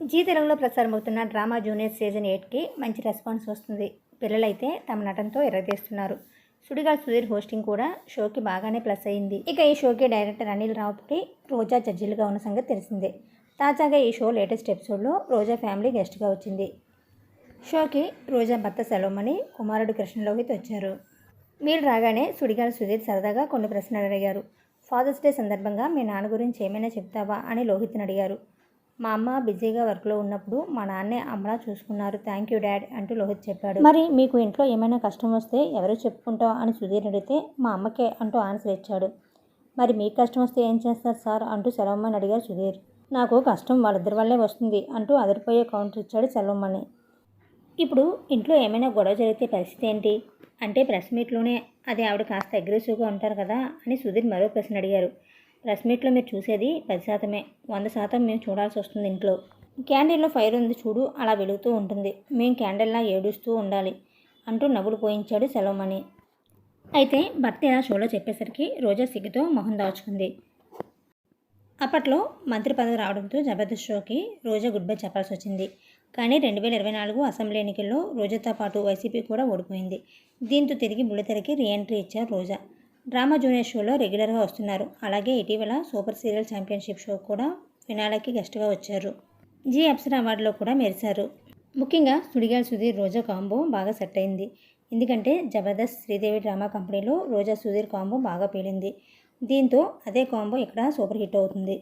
G తెలుగులో ప్రసారమవుతున్న drama junior season ఎయిట్కి మంచి రెస్పాన్స్ వస్తుంది. పిల్లలైతే తమ నటనతో ఎర్రదీస్తున్నారు. సుడిగాల్ సుధీర్ హోస్టింగ్ కూడా షోకి బాగానే ప్లస్ అయింది. ఇక ఈ షోకి డైరెక్టర్ అనిల్ రావుకి రోజా జడ్జీలుగా ఉన్న సంగతి తెలిసిందే. తాజాగా ఈ షో లేటెస్ట్ ఎపిసోడ్లో రోజా ఫ్యామిలీ గెస్ట్గా వచ్చింది. షోకి రోజా భర్త సెలవుమని కుమారుడు కృష్ణలోహిత్ వచ్చారు. మీరు రాగానే సుడిగాల సుధీర్ సరదాగా కొన్ని ప్రశ్నలు అడిగారు. ఫాదర్స్ డే సందర్భంగా మీ నాన్న గురించి ఏమైనా చెప్తావా అని లోహిత్ని అడిగారు. మా అమ్మ బిజీగా వర్క్లో ఉన్నప్పుడు మా నాన్నే అమ్మలా చూసుకున్నారు. థ్యాంక్ యూ డాడ్ అంటూ లోహిత్ చెప్పాడు. మరి మీకు ఇంట్లో ఏమైనా కష్టం వస్తే ఎవరు చెప్పుకుంటావు అని సుధీర్ అడిగితే మా అమ్మకే అంటూ ఆన్సర్ ఇచ్చాడు. మరి మీకు కష్టం వస్తే ఏం చేస్తారు సార్ అంటూ సెలవమ్మని అడిగారు సుధీర్. నాకు కష్టం వాళ్ళిద్దరి వల్లే వస్తుంది అంటూ అదిరిపోయే కౌంటర్ ఇచ్చాడు సెలవమ్మని. ఇప్పుడు ఇంట్లో ఏమైనా గొడవ జరిగితే పరిస్థితి ఏంటి? అంటే ప్రెస్ మీట్లోనే అది ఆవిడ కాస్త అగ్రెసివ్గా ఉంటారు కదా అని సుధీర్ మరో ప్రశ్న అడిగారు. ప్రెస్ మీట్లో మీరు చూసేది పది శాతమే. వంద శాతం మేము చూడాల్సి వస్తుంది ఇంట్లో. క్యాండిల్లో ఫైర్ ఉంది చూడు అలా వెలుగుతూ ఉంటుంది. మేము క్యాండిల్లా ఏడుస్తూ ఉండాలి అంటూ నవ్వులు పోయించాడు సెలవుమణి. అయితే భర్త ఇలా షోలో చెప్పేసరికి రోజా సిగ్గుతో మొహం దాచుకుంది. అప్పట్లో మంత్రి పదవి రావడంతో జబర్దస్త్ షోకి రోజా గుడ్ బై చెప్పాల్సి వచ్చింది. కానీ రెండు వేల ఇరవై నాలుగు అసెంబ్లీ ఎన్నికల్లో రోజాతో పాటు వైసీపీ కూడా ఓడిపోయింది. దీంతో తిరిగి బుల్లితెరకి రీఎంట్రీ ఇచ్చారు రోజా. డ్రామా జూనియర్ షోలో రెగ్యులర్గా వస్తున్నారు. అలాగే ఇటీవల సూపర్ సీరియల్ ఛాంపియన్షిప్ షో కూడా ఫినాలకి గెస్ట్గా వచ్చారు. జీ అప్సరా అవార్డులో కూడా మెరిశారు. ముఖ్యంగా సుడిగాల్ సుధీర్ రోజా కాంబో బాగా సెట్ అయింది. ఎందుకంటే జబర్దస్త్ శ్రీదేవి డ్రామా కంపెనీలో రోజా సుధీర్ కాంబో బాగా పేలింది. దీంతో అదే కాంబో ఇక్కడ సూపర్ హిట్ అవుతుంది.